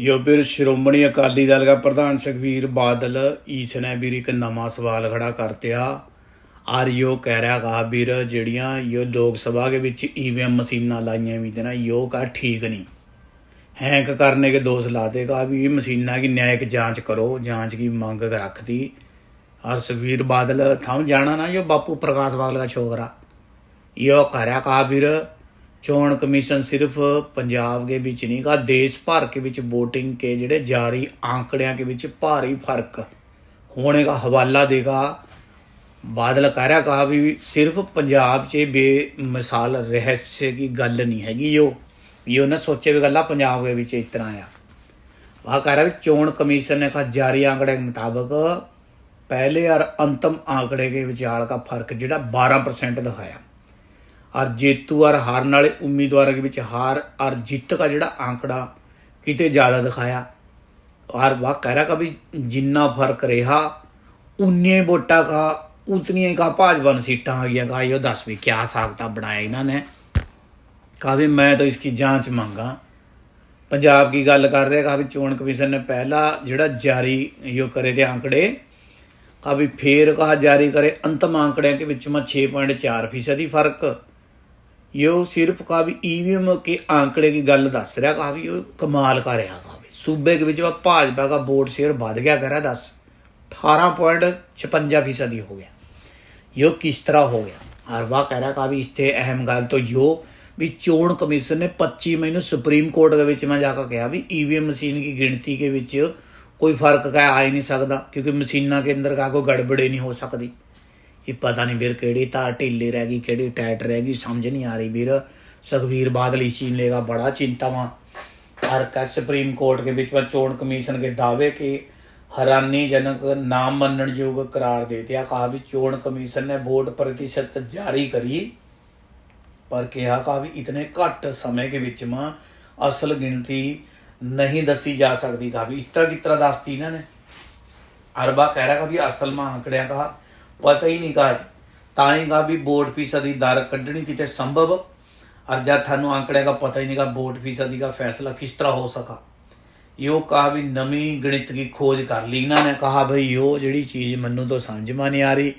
ਯੋ ਯੋਬਿਰ ਸ਼੍ਰੋਮਣੀ ਅਕਾਲੀ ਦਲ ਦਾ ਪ੍ਰਧਾਨ ਸੁਖਵੀਰ ਬਾਦਲ ਈਸ ਨੇ ਵੀ ਇੱਕ ਨਵਾਂ ਸਵਾਲ ਖੜਾ ਕਰਤਿਆ ਆਰ ਯੋ ਕਹਿ ਰਿਹਾ ਗਾ ਵੀਰ ਜਿਹੜੀਆਂ ਯੋ ਲੋਕ ਸਭਾ ਦੇ ਵਿੱਚ ਈਵੀਐਮ ਮਸ਼ੀਨਾਂ ਲਾਈਆਂ ਵੀ ਦੇਣਾ ਯੋ ਕਾ ਠੀਕ ਨਹੀਂ। ਹੈਂਕ ਕਰਨੇ ਦੇ ਦੋਸ਼ ਲਾਤੇ ਕਾ ਵੀ ਇਹ ਮਸ਼ੀਨਾਂ ਦੀ ਨਿਆਇਕ ਜਾਂਚ ਕਰੋ, ਜਾਂਚ ਦੀ ਮੰਗ ਰੱਖਦੀ। ਹਰ ਸੁਖਵੀਰ ਬਾਦਲ ਥਾਂ ਜਾਣਾ ਨਾ ਯੋ ਬਾਪੂ ਪ੍ਰਕਾਸ਼ ਬਾਦਲ ਦਾ ਛੋਗਰਾ ਯੋ ਕਰਿਆ ਕਾ ਵੀਰ ਚੋਣ ਕਮਿਸ਼ਨ ਸਿਰਫ ਪੰਜਾਬ ਦੇ ਵਿੱਚ ਨਹੀਂ ਕਾ ਦੇਸ਼ ਭਰ ਕੇ ਵਿੱਚ वोटिंग ਕੇ ਜਿਹੜੇ ਜਾਰੀ आंकड़ों ਦੇ ਵਿੱਚ ਭਾਰੀ ਫ਼ਰਕ होने का हवाला देगा ਬਾਦਲ ਕਹਿ ਰਿਹਾ ਕਹਾ ਵੀ ਸਿਰਫ ਪੰਜਾਬ 'ਚ ਬੇਮਿਸਾਲ ਰਹੱਸ ਦੀ ਗੱਲ ਨਹੀਂ ਹੈਗੀ ਉਹ ਇਹ ਨਾ ਸੋਚੇ ਵੀ ਗੱਲਾਂ ਪੰਜਾਬ ਦੇ ਵਿੱਚ ਇਸ ਤਰ੍ਹਾਂ ਆ। ਆ ਕਹਿ ਰਿਹਾ ਵੀ ਚੋਣ ਕਮਿਸ਼ਨ ਨੇ ਕਹਾ ਜਾਰੀ ਆંકੜੇ ਦੇ ਮੁਤਾਬਕ ਪਹਿਲੇ ਔਰ ਅੰਤਮ ਆંકੜੇ ਦੇ ਵਿਚਾਲ ਦਾ ਫ਼ਰਕ ਜਿਹੜਾ 12% ਦਿਖਾਇਆ। ਔਰ ਜੇਤੂ ਔਰ ਹਾਰਨ ਵਾਲੇ ਉਮੀਦਵਾਰਾਂ ਦੇ ਵਿੱਚ ਹਾਰ ਔਰ ਜਿੱਤ ਦਾ ਜਿਹੜਾ ਆંકੜਾ ਕਿਤੇ ਜ਼ਿਆਦਾ ਦਿਖਾਇਆ। ਔਰ ਵਾਹ, ਕਹਿ ਰਿਹਾ ਕਿ ਜਿੰਨਾ ਫ਼ਰਕ ਰਿਹਾ ਉਨੇ ਵੋਟਾਂ ਦਾ ਉਤਨੀਆਂ ਕਾ ਭਾਜਪਾ ਨੂੰ ਸੀਟਾਂ ਆ ਗਈਆਂ ਕਾ ਇਹੋ ਦੱਸ ਵੀ ਕਿਆ ਸਾਖਤਾ ਬਣਾਇਆ ਇਹਨਾਂ ਨੇ। ਕਾ ਵੀ ਮੈਂ ਤਾਂ ਇਸ ਜਾਂਚ ਮੰਗਾ। ਪੰਜਾਬ ਕੀ ਗੱਲ ਕਰ ਰਿਹਾ ਕਾ ਵੀ ਚੋਣ ਕਮਿਸ਼ਨ ਨੇ ਪਹਿਲਾ ਜਿਹੜਾ ਜਾਰੀ ਯੋ ਕਰੇ ਤੇ ਆંકੜੇ ਕਾ ਵੀ ਫੇਰ ਕਾ ਜਾਰੀ ਕਰੇ ਅੰਤਮ ਆંકੜਿਆਂ ਦੇ ਵਿੱਚ ਮਾ 6.4% ਫ਼ਰਕ। ਯੋ ਸਿਰਫ ਕਹਾ ਵੀ ਈਵੀਐਮ ਕੇ ਆંકੜੇ ਦੀ ਗੱਲ ਦੱਸ ਰਿਹਾ, ਕਹਾ ਵੀ ਉਹ ਕਮਾਲ ਕਰ ਰਿਹਾ, ਕਹਾ ਵੀ। ਸੂਬੇ ਦੇ ਵਿੱਚ ਵਾ ਭਾਜਪਾ ਦਾ ਵੋਟ ਸ਼ੇਅਰ ਵੱਧ ਗਿਆ ਕਰ ਰਿਹਾ ਦੱਸ। 18.56 ਫੀਸਦੀ ਹੋ ਗਿਆ। ਯੋ ਕਿਸ ਤਰ੍ਹਾਂ ਹੋ ਗਿਆ? ਹਰ ਵਾਰ ਕਹਿ ਰਿਹਾ, ਕਹਾ ਵੀ ਇਸ ਤੇ ਅਹਿਮ ਗੱਲ ਤੋਂ ਯੋ ਵੀ ਚੋਣ ਕਮਿਸ਼ਨ ਨੇ 25 ਮਈ ਨੂੰ ਸੁਪਰੀਮ ਕੋਰਟ ਦੇ ਵਿੱਚ ਮੈਂ ਜਾ ਕੇ ਕਿਹਾ ਵੀ ਈਵੀਐਮ ਮਸ਼ੀਨ ਦੀ ਗਿਣਤੀ ਦੇ ਵਿੱਚ ਕੋਈ ਫ਼ਰਕ ਕਾ ਆ ਹੀ ਨਹੀਂ ਸਕਦਾ, ਕਿਉਂਕਿ ਮਸ਼ੀਨਾਂ ਦੇ ਅੰਦਰ ਕਾ ਕੋਈ ਗੜਬੜੇ ਨਹੀਂ ਹੋ ਸਕਦੀ। ਕਿ ਪਤਾ ਨਹੀਂ ਵੀਰ ਕਿਹੜੀ ਤਾਰ ਢਿੱਲੀ ਰਹਿ ਗਈ, ਕਿਹੜੀ ਟਾਈਟ ਰਹਿ ਗਈ, ਸਮਝ ਨਹੀਂ ਆ ਰਹੀ ਵੀਰ। ਸੁਖਬੀਰ ਬਾਦਲ ਇਸ ਚੀਜ਼ ਲੇਗਾ ਬੜਾ ਚਿੰਤਾਵਾਂ ਹਰ ਕਾ ਸੁਪਰੀਮ ਕੋਰਟ ਦੇ ਵਿੱਚ ਵਾ ਚੋਣ ਕਮਿਸ਼ਨ ਦੇ ਦਾਅਵੇ ਕੇ ਹੈਰਾਨੀਜਨਕ ਨਾ ਮੰਨਣਯੋਗ ਕਰਾਰ ਦੇ ਦਿਆ ਕਹਾ ਵੀ ਚੋਣ ਕਮਿਸ਼ਨ ਨੇ ਵੋਟ ਪ੍ਰਤੀਸ਼ਤ ਜਾਰੀ ਕਰੀ, ਪਰ ਕਿਹਾ ਕਹਾ ਵੀ ਇਤਨੇ ਘੱਟ ਸਮੇਂ ਦੇ ਵਿੱਚ ਮਾ ਅਸਲ ਗਿਣਤੀ ਨਹੀਂ ਦੱਸੀ ਜਾ ਸਕਦੀ। ਕਹਾ ਵੀ ਇਸ ਤਰ੍ਹਾਂ ਕਿਸ ਤਰ੍ਹਾਂ ਦੱਸਤੀ ਇਹਨਾਂ ਨੇ। ਅਰਬਾ ਕਹਿ ਰਿਹਾ ਕਿ ਵੀ ਅਸਲ ਮਾ ਆંકੜਿਆਂ ਦਾ ਪਤਾ ਹੀ ਨਹੀਂ ਕਰ ਤਾਣੇਗਾ ਵੀ ਬੋਰਡ ਫੀਸ ਦੀ ਦਰ ਕੱਢਣੀ ਕਿਤੇ ਸੰਭਵ। ਅਰ ਜਦ ਤੁਹਾਨੂੰ ਅੰਕੜੇ ਦਾ ਪਤਾ ਹੀ ਨਹੀਂ ਕਾ ਬੋਰਡ ਫੀਸ ਦੀ ਦਾ ਫੈਸਲਾ ਕਿਸ ਤਰ੍ਹਾਂ ਹੋ ਸਕਾ। ਇਹ ਉਹ ਕਹਾ ਵੀ ਨਵੀਂ ਗਣਿਤ ਦੀ ਖੋਜ ਕਰ ਲਈ। ਇਹਨਾਂ ਨੇ ਕਹਾ ਭਈ ਉਹ ਜਿਹੜੀ ਚੀਜ਼ ਮੈਨੂੰ ਤਾਂ ਸਮਝ ਮਾ ਨਹੀਂ ਆ ਰਹੀ।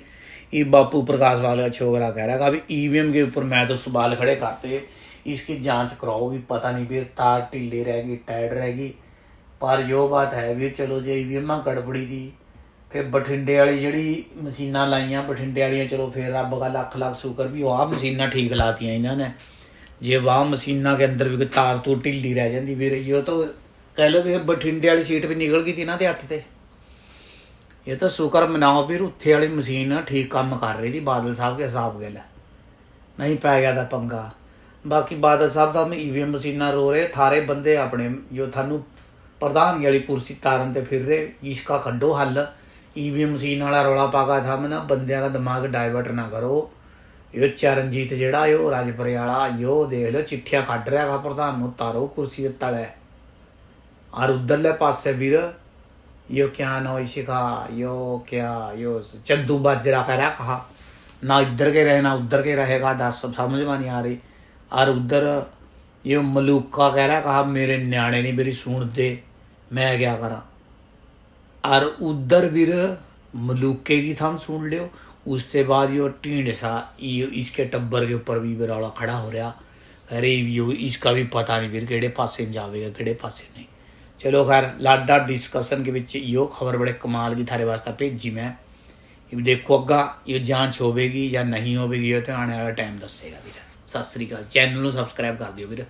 ਇਹ ਬਾਪੂ ਪ੍ਰਕਾਸ਼ ਵਾਲਾ ਛੋਗਰਾ ਕਹਿ ਰਿਹਾ ਕਾ ਵੀ ਈਵੀਐਮ ਦੇ ਉੱਪਰ ਮੈਂ ਤਾਂ ਸਵਾਲ ਖੜੇ ਕਰਤੇ। इसकी जांच कराओ भी पता नहीं फिर तार ढीले रहेगी टाइट रहेगी पर यो बात है भी चलो जे ई वी गड़बड़ी थी ਫਿਰ ਬਠਿੰਡੇ ਵਾਲੀ ਜਿਹੜੀ ਮਸ਼ੀਨਾਂ ਲਾਈਆਂ, ਬਠਿੰਡੇ ਵਾਲੀਆਂ ਚਲੋ ਫਿਰ ਰੱਬ ਦਾ ਲੱਖ ਲੱਖ ਸ਼ੁਕਰ ਵੀ ਉਹ ਆ ਮਸ਼ੀਨਾਂ ਠੀਕ ਲਾਤੀਆਂ ਇਹਨਾਂ ਨੇ। ਜੇ ਵਾਹ ਮਸ਼ੀਨਾਂ ਦੇ ਅੰਦਰ ਵੀ ਕੋਈ ਤਾਰ ਤੋਂ ਢਿੱਲੀ ਰਹਿ ਜਾਂਦੀ, ਫਿਰ ਇਹ ਤਾਂ ਕਹਿ ਲਓ ਵੀ ਬਠਿੰਡੇ ਵਾਲੀ ਸੀਟ ਵੀ ਨਿਕਲ ਗਈ ਤੀ ਨਾ ਤੇ ਹੱਥ ਤੇ। ਇਹ ਤਾਂ ਸ਼ੁਕਰ ਮਨਾਓ ਵੀ ਉੱਥੇ ਵਾਲੀ ਮਸ਼ੀਨ ਠੀਕ ਕੰਮ ਕਰ ਰਹੀ ਸੀ, ਬਾਦਲ ਸਾਹਿਬ ਦੇ ਹਿਸਾਬ ਗੱਲ ਨਹੀਂ ਪੈ ਗਿਆ ਦਾ ਪੰਗਾ। ਬਾਕੀ ਬਾਦਲ ਸਾਹਿਬ ਦਾ ਮੈਂ ਈਵੀਐਮ ਮਸ਼ੀਨਾਂ ਰੋ ਰਹੇ, ਥਾਰੇ ਬੰਦੇ ਆਪਣੇ, ਜੋ ਤੁਹਾਨੂੰ ਪ੍ਰਧਾਨ ਵਾਲੀ ਕੁਰਸੀ ਤਾਰਨ ਤੇ ਫਿਰ ਰਹੇ ਇਸਕਾ ਕੱਢੋ ਹੱਲ। ਈਵੀਐਮ ਮਸ਼ੀਨ ਵਾਲਾ ਰੌਲਾ ਪਾਗਾ ਮੈਂ ਬੰਦਿਆਂ ਦਾ ਦਿਮਾਗ ਡਾਇਵਰਟ ਨਾ ਕਰੋ। ਇਹ ਚਰਨਜੀਤ ਜਿਹੜਾ ਇਹ ਰਾਜਪੁਰੇ ਵਾਲਾ ਯੋ ਦੇਖ ਲਓ, ਚਿੱਠੀਆਂ ਕੱਢ ਰਿਹਾ ਗਾ ਪ੍ਰਧਾਨ ਨੂੰ, ਤਾਰੋ ਕੁਰਸੀ ਤੇ ਤਲੇ। ਔਰ ਉਧਰਲੇ ਪਾਸੇ ਵੀਰ, ਯੋ ਕਿਆ ਨੋ ਇਸ਼ਿਕਾ ਯੋ ਕਿਆ, ਯੋ ਚੰਦੂ ਬਾਜਰਾ ਰਿਹਾ ਕਹਾ। ਨਾ ਇੱਧਰ ਕੇ ਰਹਿਣਾ ਉੱਧਰ ਕੇ ਰਹੇਗਾ, ਦੱਸ ਸਮਝ ਮਾ ਨਹੀਂ ਆ ਰਹੀ। ਔਰ ਉੱਧਰ, ਯੋ ਮਲੂਕਾ ਕਹਿ ਰਿਹਾ ਕਹਾ ਮੇਰੇ ਨਿਆਣੇ ਨਹੀਂ ਮੇਰੀ ਸੁਣਦੇ, ਮੈਂ ਕਿਆ ਕਰਾਂ। और उधर फिर मलूके की थम सुन लियो उससे बाद यो टींड सा ये इसके टब्बर के ऊपर भी रौला खड़ा हो रहा अरे यो इसका भी पता नहीं फिर केड़े पासे जावेगा केड़े पासे नहीं ਚਲੋ ਖੈਰ ਲਾਡਾ ਡਿਸਕਸ਼ਨ ਦੇ ਵਿੱਚ ਇਹੋ ਖਬਰ ਬੜੇ ਕਮਾਲ ਦੀ ਥਾਰੇ ਵਾਸਤੇ ਭੇਜੀ ਮੈਂ ਇਹ ਵੀ ਦੇਖੋ ਅੱਗਾ ਇਹ ਜਾਂਚ ਹੋਵੇਗੀ ਜਾਂ ਨਹੀਂ ਹੋਵੇਗੀ ਇਹ ਤੇ ਆਉਣ ਵਾਲਾ ਟਾਈਮ ਦੱਸੇਗਾ ਵੀਰ ਸਤਿ ਸ੍ਰੀ ਅਕਾਲ ਚੈਨਲ ਨੂੰ ਸਬਸਕ੍ਰਾਈਬ ਕਰ ਦਿਓ ਵੀਰ